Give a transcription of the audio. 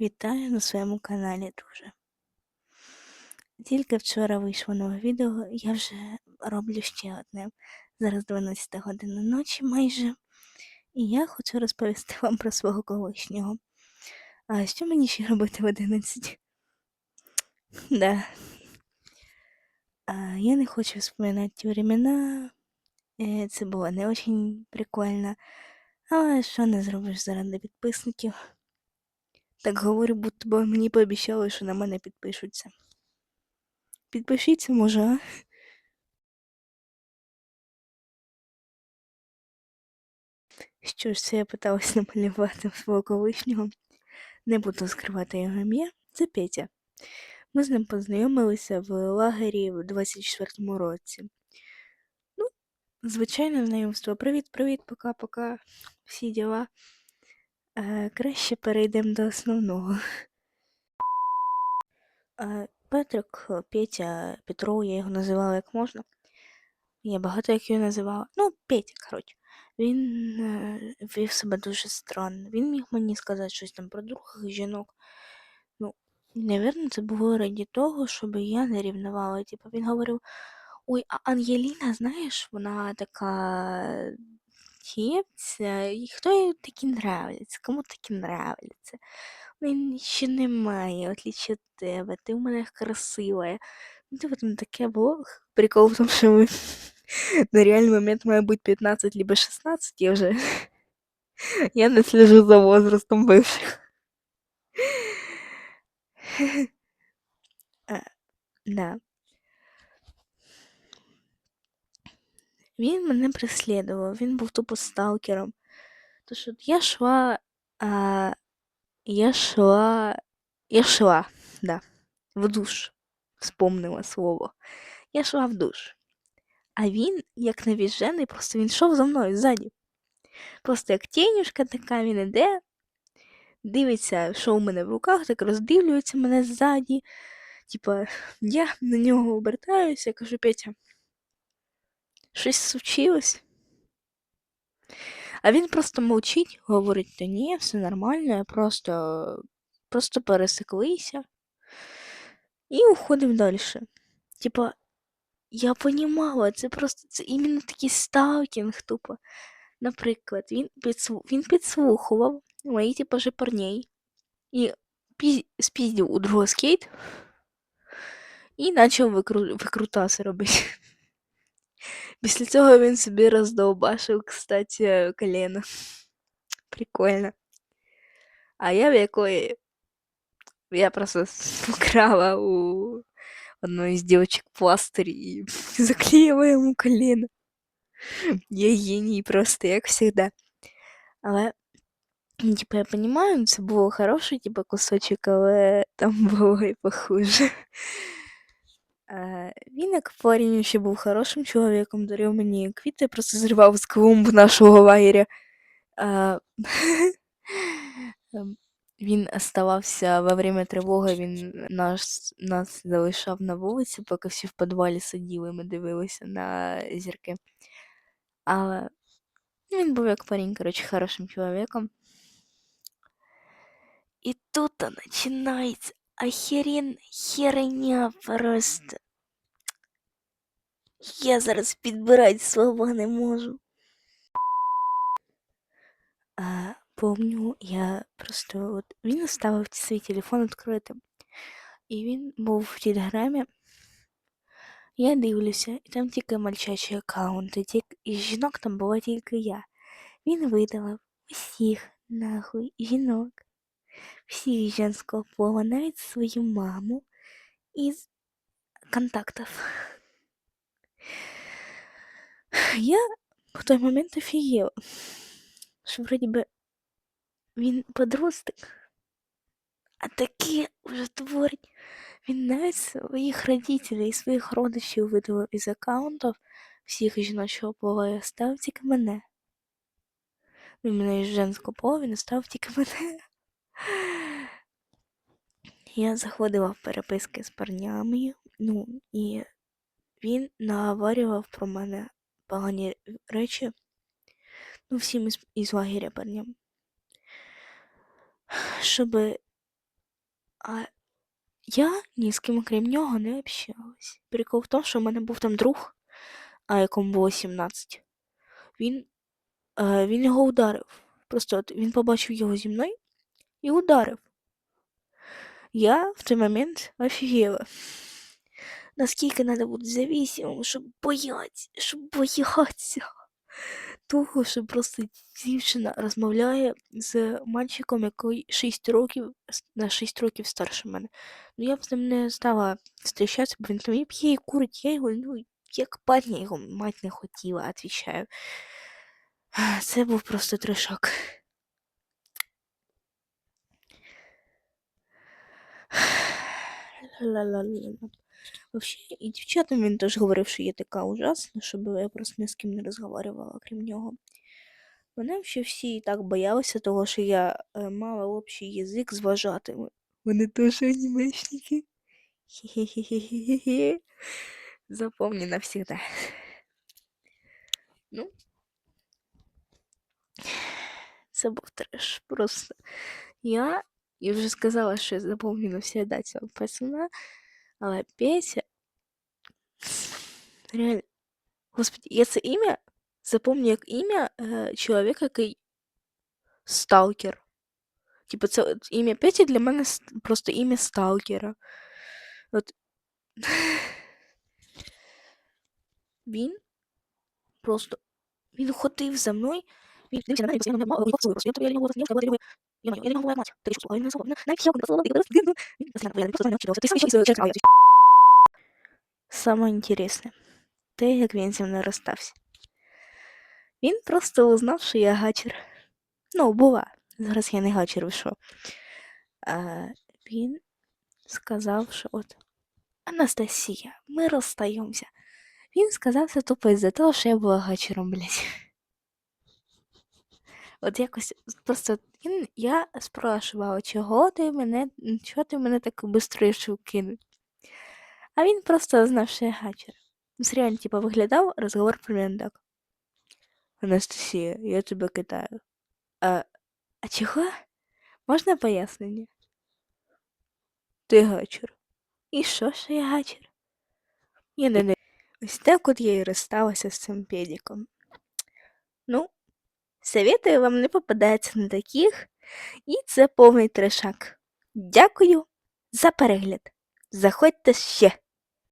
Вітаю на своєму каналі, друже. Тільки вчора вийшло нове відео, я вже роблю ще одне. Зараз 12 година ночі майже. І я хочу розповісти вам про свого колишнього. А що мені ще робити в 11? Да. А, я не хочу вспоминати ті времена. Е, Це було не дуже прикольно. Але що не зробиш заради підписників? Так говорю, будто би мені пообіцяли, що на мене підпишуться. Підпишіться, може, а? Що ж, це я питалась намалювати свого колишнього. Не буду скривати його ім'я. Це Петя. Ми з ним познайомилися в лагері в 24-му році. Ну, звичайне знайомство. Привіт, привіт, пока-пока. Всі діла. Е, краще перейдемо до основного. Е, Петрик, Петя, Петро, я його називала як можна. Я багато як його називала. Ну, Петя, коротше. Він е, вів себе дуже странно. Він міг мені сказати щось там про других жінок. Ну, навірно, це було раді того, щоб я не рівнувала. Типу, він говорив: Ой, а Ангеліна, знаєш, вона така тєпця, і хто їй такі нравляться? Кому такі нравляться? Він ще немає, отлічі від тебе, ти в мене красива. Ну, типу, там таке було. Прикол в тому, що ми на реальный момент має бути 15 либо 16, я вже я не слежу за возрастом бывших. Да. Він мене преслідував, він був тупо сталкером. Тож от я шла, я шла, я шла, да, в душ. Вспомнила слово. Я шла в душ. А він, як навіжений, просто він йшов за мною ззаді. Просто як тінюшка така, він іде, дивиться, що у мене в руках, так роздивлюється мене ззаді. Типа, я на нього обертаюся, кажу, Петя, щось случилось? А він просто мовчить, говорить, та ні, все нормально, я просто просто пересеклися і уходив далі. Типа, я понімала, це просто це іменно такий сталкінг, тупо. Наприклад, він підслу... він підслухував мої типу же парней і пі... спіздив у другого скейт і почав викру... викрутаси робити. Після цього він собі роздовбашив, кстати, колено. Прикольно. А я в якої я просто вкрала у одной из девочек пластырь и заклеила ему колено. Я геній просто, як завжди. Але, типу, я розумію, це було хороший, типу, кусочок, але там було і похуже. А, він, як парень, ще був хорошим чоловіком, дарив мені квіти, просто зривав з клумб нашого лагеря. Він оставався во время тривоги, він нас нас залишав на вулиці, поки всі в підвалі сиділи, ми дивилися на зірки. Але він був як парень, коротше, хорошим чоловіком. І тут починається охерен херня просто. Я зараз підбирати слова не можу. А, помню, я просто от він оставив свій телефон відкритим. І він був в телеграмі. Я дивлюся, і там тільки мальчачі аккаунти, тільки... і жінок там була тільки я. Він видалив усіх, нахуй, жінок, всіх жінського пола, навіть свою маму із контактів. Я в той момент офігела, що вроді би він подросток, а таке вже творить. Він навіть своїх родителей і своїх родичів видалив із аккаунтів всіх жіночого пола і оставив тільки мене. Він мене із женського пола, він оставив тільки мене. Я заходила в переписки з парнями, ну, і він наговорював про мене погані речі, ну, всім із, із лагеря парням. Щоб А я ні з ким, окрім нього, не общалась. Прикол в тому, що в мене був там друг, а якому було 17. Він, е, він його ударив. Просто от він побачив його зі мною і ударив. Я в той момент офігела. Наскільки треба бути зависимим, щоб боятися, щоб боятися того, що просто дівчина розмовляє з мальчиком, який 6 років, на 6 років старше мене. Ну я б з ним не стала зустрічатися, бо він там і п'є, і курить, я його, ну, як парня його мать не хотіла, відвічаю. Це був просто трешак. Вообще, і дівчатам він теж говорив, що є така ужасна, щоб я просто ні з ким не розговорювала, крім нього. Вони ще всі і так боялися того, що я е, мала общий язик з вважатими. Вони теж анімешники. Хе-хе-хе-хе-хе. Запомни навсегда. Ну. Це був треш. Просто я і вже сказала, що я запомню навсегда цього пацана, але Петя. Реально. Господи, я це ім'я запомню як ім'я е, чоловіка, який сталкер. Типу, це от ім'я Петя для мене с- просто ім'я сталкера. От. Він просто. Він ходив за мною. Він дивився на мене, постійно мене мало, і поцілує просто. Я тобі я не голос, я тебе я я я не мать. Ти що, я не слово. Навіть я не слово, ти просто він постійно я просто не навчився. Ти сам ще через краю. Саме інтересне. Те, як він зі мною розстався. Він просто узнав, що я гачер. Ну, була. Зараз я не гачер вийшов. А, він сказав, що от Анастасія, ми розстаємося. Він сказав це тупо із-за того, що я була гачером, блядь. От якось просто він, я спрашувала, чого ти мене, чого ти мене так швидко рішив кинути? А він просто знав, що я гачер. Реально, типа, виглядав розговор примерно так. Анастасія, я тебе кидаю. А, а чого? Можна пояснення? Ти гачер. І що, що я гачер? Я не, не. Ось так от я і розсталася з цим педиком. Ну, советую вам не попадатися на таких, і це повний трешак. Дякую за перегляд. Заходьте ще.